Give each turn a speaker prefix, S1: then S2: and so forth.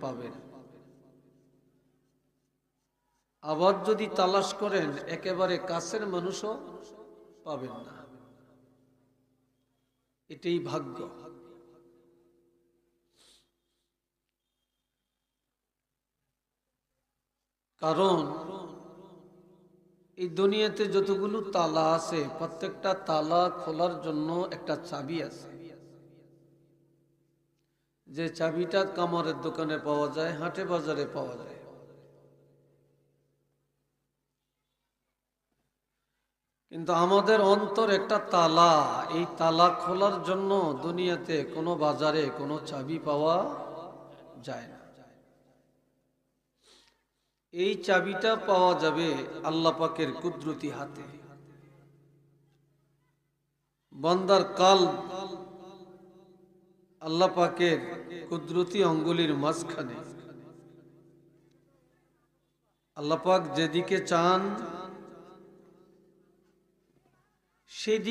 S1: পাবেন আবার যদি তালাশ করেন, একেবারে কাছের মানুষও পাবেন না। এটাই ভাগ্য। কারণ এই দুনিয়াতে যতগুলো তালা আছে, প্রত্যেকটা তালা খোলার জন্য একটা চাবি আছে। যে চাবিটা কামারের দোকানে পাওয়া যায়, হাটে বাজারে পাওয়া যায়। কিন্তু আমাদের অন্তর একটা তালা। এই তালা খোলার জন্য দুনিয়াতে কোনো বাজারে কোনো চাবি পাওয়া যায় না। এই চাবিটা পাওয়া যাবে আল্লাহ পাকের কুদরতি হাতে। বন্দার কাল আল্লাহ পাকের কুদরতি অঙ্গুলির মাঝখানে। আল্লাপাক যেদিকে চান সেদিকে